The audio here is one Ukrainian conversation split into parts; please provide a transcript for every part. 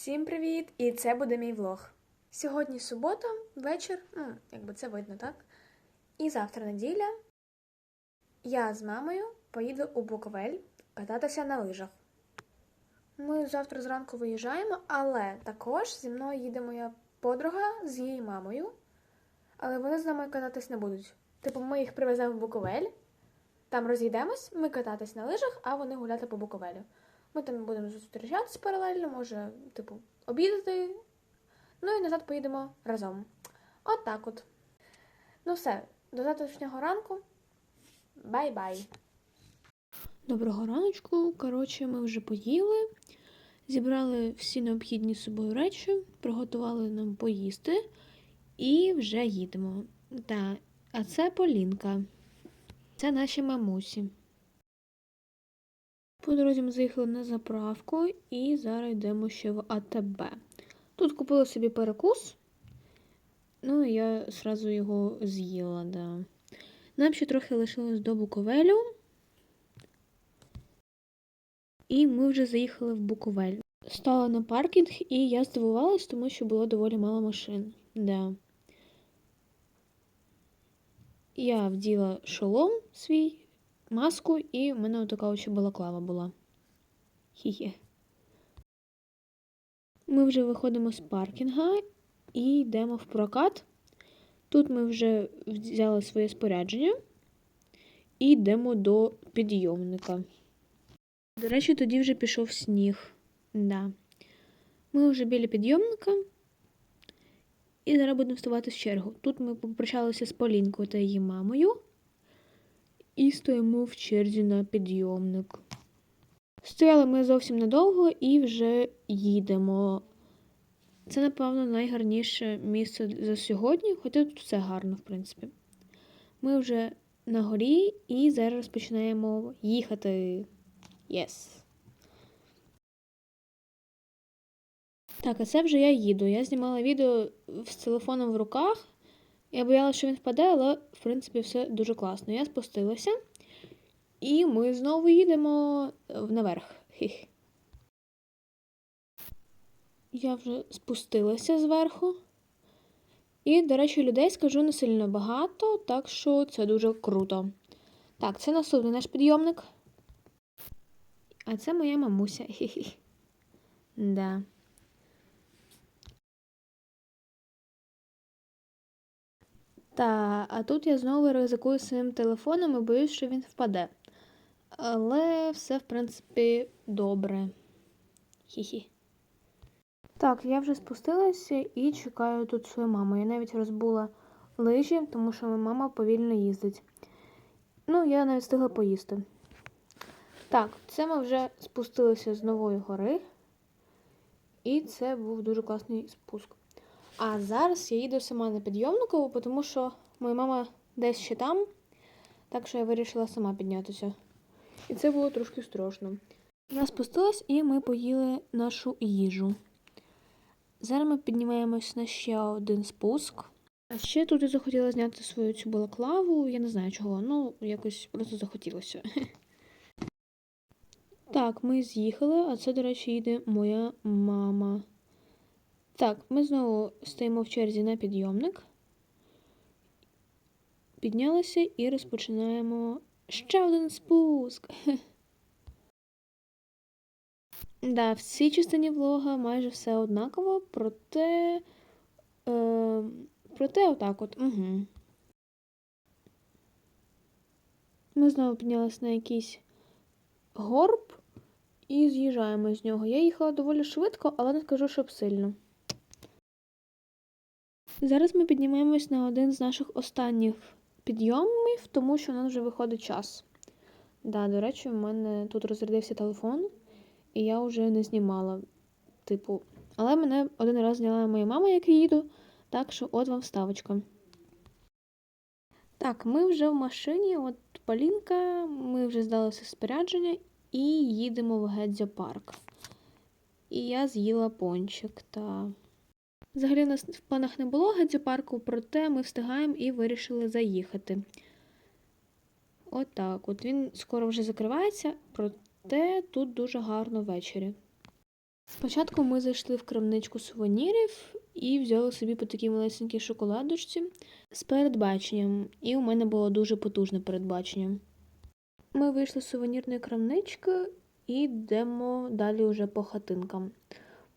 Всім привіт! І це буде мій влог. Сьогодні субота, вечір, ну, якби це видно, так? І завтра неділя. Я з мамою поїду у Буковель кататися на лижах. Ми завтра зранку виїжджаємо, але також зі мною їде моя подруга з її мамою. Але вони з нами кататись не будуть. Типу, ми їх привеземо в Буковель, там розійдемось, ми кататись на лижах, а вони гуляти по Буковелю. Ми там будемо зустрічатися паралельно, може, типу, обідати. Ну і назад поїдемо разом. От так от. Ну все, до завтрашнього ранку. Бай-бай. Доброго раночку. Коротше, ми вже поїли, зібрали всі необхідні з собою речі, приготували нам поїсти і вже їдемо. Та, а це Полінка. Це наші мамусі. По дорозі ми заїхали на заправку і зараз йдемо ще в АТБ. Тут купила собі перекус. Ну, і я одразу його з'їла, да. Нам ще трохи лишилось до Буковелю. І ми вже заїхали в Буковель. Стала на паркінг, і я здивувалась, тому що було доволі мало машин. Да. Я вділа шолом свій, маску, і в мене така очі балаклава була. Хі-хі. Ми вже виходимо з паркінга і йдемо в прокат. Тут ми вже взяли своє спорядження і йдемо до підйомника. До речі, тоді вже пішов сніг. Да. Ми вже біля підйомника. І зараз будемо вставати в чергу. Тут ми попрощалися з Полінкою та її мамою. І стоїмо в черзі на підйомник. Стояли ми зовсім недовго і вже їдемо. Це, напевно, найгарніше місце за сьогодні, хоча тут все гарно, в принципі. Ми вже на горі і зараз починаємо їхати. Єс. Так, а це вже я їду. Я знімала відео з телефоном в руках. Я боялася, що він впаде, але, в принципі, все дуже класно. Я спустилася, і ми знову їдемо наверх. Хіх. Я вже спустилася зверху. І, до речі, людей скажу не сильно багато, так що це дуже круто. Так, це наступний наш підйомник. А це моя мамуся. Хі-хі. Да. Та, а тут я знову ризикую своїм телефоном і боюсь, що він впаде. Але все, в принципі, добре. Хі-хі. Так, я вже спустилася і чекаю тут свою маму. Я навіть розбула лижі, тому що мама повільно їздить. Ну, я навіть встигла поїсти. Так, це ми вже спустилися з нової гори. І це був дуже класний спуск. А зараз я їду сама на підйомнику, тому що моя мама десь ще там, так що я вирішила сама піднятися. І це було трошки страшно. Я спустилась і ми поїли нашу їжу. Зараз ми піднімаємось на ще один спуск. А ще тут я захотіла зняти свою цю балаклаву, я не знаю чого, ну якось просто захотілося. Так, ми з'їхали, а це, до речі, їде моя мама. Так, ми знову стоїмо в черзі на підйомник. Піднялися і розпочинаємо ще один спуск. Да, в цій частині влога майже все однаково, проте. Е, проте отак от. Угу. Ми знову піднялися на якийсь горб і з'їжджаємо з нього. Я їхала доволі швидко, але не скажу, щоб сильно. Зараз ми піднімаємось на один з наших останніх підйомів, тому що у нас вже виходить час. Да, до речі, в мене тут розрядився телефон, і я вже не знімала. Типу, але мене один раз зняла моя мама, як я їду, так що от вам вставочка. Так, ми вже в машині, от Полінка, ми вже здали все спорядження і їдемо в Гедзьо-парк. І я з'їла пончик та. Взагалі, у нас в планах не було Гедзьо-парку, проте ми встигаємо і вирішили заїхати. Отак. От, от він скоро вже закривається, проте тут дуже гарно ввечері. Спочатку ми зайшли в крамничку сувенірів і взяли собі по такій малесенькій шоколадочці з передбаченням. І у мене було дуже потужне передбачення. Ми вийшли з сувенірної крамнички і йдемо далі уже по хатинкам.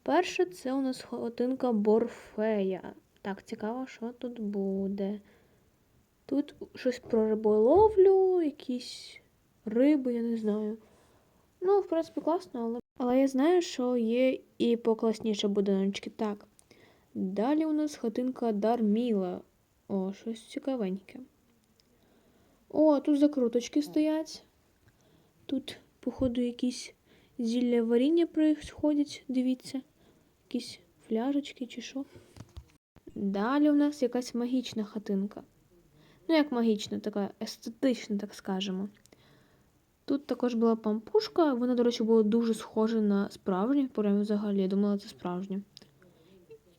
Перше, це у нас хатинка Борфея. Так, цікаво, що тут буде. Тут щось про риболовлю, якісь риби, я не знаю. Ну, в принципі, класно, але. Але я знаю, що є і покласніше будиночки. Так. Далі у нас хатинка Дарміла. О, щось цікавеньке. О, тут закруточки стоять. Тут, походу, якісь зілля варіння происходять, дивіться. Якісь фляжечки чи що. Далі у нас якась магічна хатинка. Ну, як магічна, така естетична, так скажемо. Тут також була пампушка, вона, до речі, була дуже схожа на справжню, прям взагалі, я думала, це справжнє.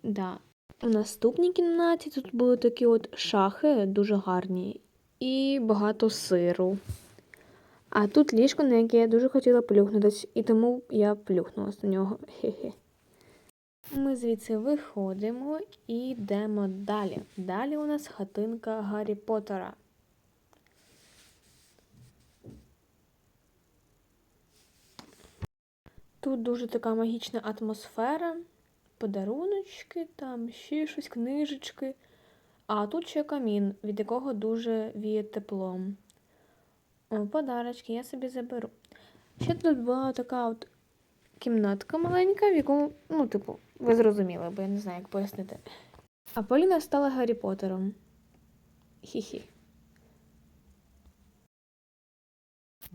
Да. У наступній кімнаті тут були такі от шахи дуже гарні і багато сиру. А тут ліжко, на яке я дуже хотіла плюхнутись, і тому я плюхнулася на нього. Хе-хе. Ми звідси виходимо і йдемо далі. Далі у нас хатинка Гаррі Поттера. Тут дуже така магічна атмосфера, подаруночки, там ще щось, книжечки. А тут ще камін, від якого дуже віє теплом. О, подарочки я собі заберу. Ще тут була така от кімнатка маленька, в якому, ну, типу, ви зрозуміли, бо я не знаю, як пояснити. А Поліна стала Гаррі Поттером. Хі-хі.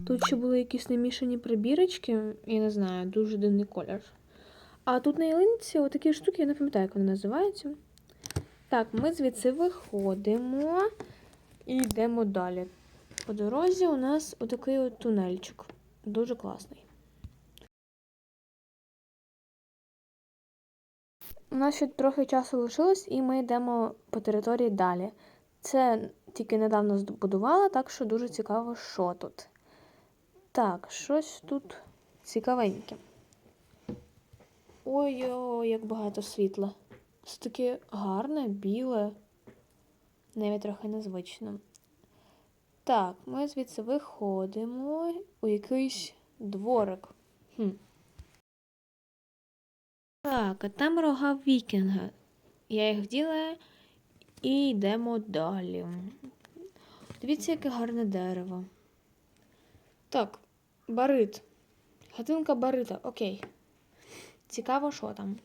Тут ще були якісь намішані прибірочки, я не знаю, дуже дивний колір. А тут на ялинці отакі штуки, я не пам'ятаю, як вони називаються. Так, ми звідси виходимо і йдемо далі. По дорозі у нас отакий от тунельчик. Дуже класний. У нас ще трохи часу лишилось, і ми йдемо по території далі. Це тільки недавно збудувала, так що дуже цікаво, що тут. Так, щось тут цікавеньке. Ой-ой, як багато світла. Це таке гарне, біле, навіть трохи незвично. Так, ми звідси виходимо у якийсь дворик. Хм. Так, а там рога вікінга. Я їх вділа і йдемо далі. Дивіться, яке гарне дерево. Так, барит. Хатинка барита, окей. Цікаво, що там.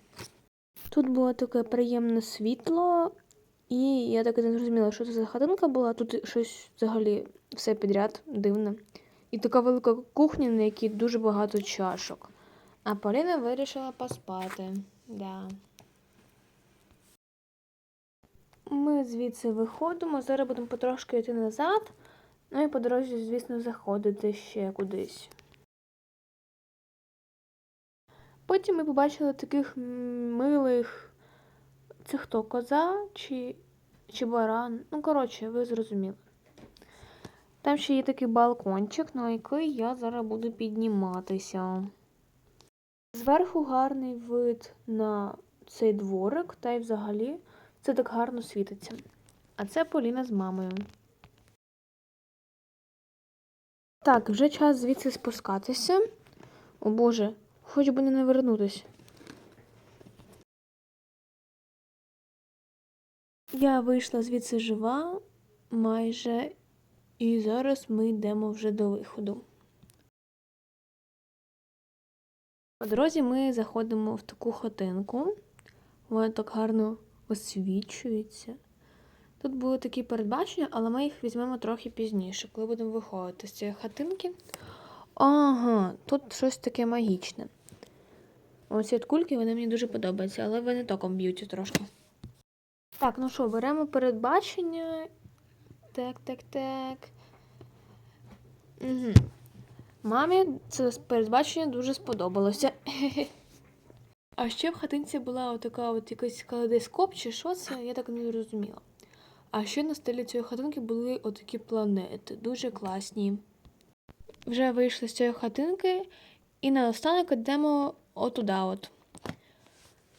Тут було таке приємне світло, і я так і не зрозуміла, що це за хатинка була. Тут щось взагалі все підряд дивне. І така велика кухня, на якій дуже багато чашок. А Поліна вирішила поспати. Да. Ми звідси виходимо, зараз будемо потрошки йти назад. Ну і по дорозі, звісно, заходити ще кудись. Потім ми побачили таких милих. Це хто? Коза чи чи баран? Ну, коротше, ви зрозуміли. Там ще є такий балкончик, на який я зараз буду підніматися. Зверху гарний вид на цей дворик, та й взагалі це так гарно світиться. А це Поліна з мамою. Так, вже час звідси спускатися. О Боже, хоч би не навернутись. Я вийшла звідси жива майже, і зараз ми йдемо вже до виходу. По дорозі ми заходимо в таку хатинку. Вона так гарно освічується. Тут були такі передбачення, але ми їх візьмемо трохи пізніше, коли будемо виходити з цієї хатинки. Ага, тут щось таке магічне. Оці от кульки вони мені дуже подобаються, але вони током б'ються трошки. Так, ну що, беремо передбачення. Так, так, так. Угу. Мамі це передбачення дуже сподобалося. А ще в хатинці була отака от якийсь калейдоскоп, чи що це, я так не зрозуміла. А ще на стелі цієї хатинки були отакі планети, дуже класні. Вже вийшли з цієї хатинки і наостанок йдемо отуда от.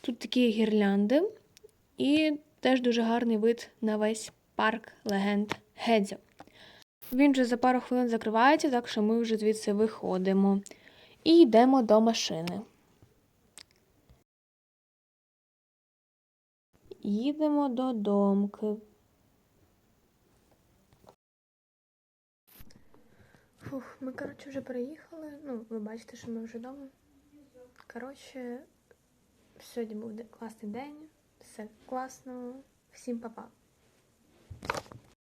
Тут такі гірлянди і теж дуже гарний вид на весь парк легенд Гедзя. Він вже за пару хвилин закривається, так що ми вже звідси виходимо і йдемо до машини. Їдемо до домки. Фух, ми, коротше, вже переїхали. Ну, ви бачите, що ми вже вдома. Коротше, сьогодні був класний день. Все класно. Всім па-па.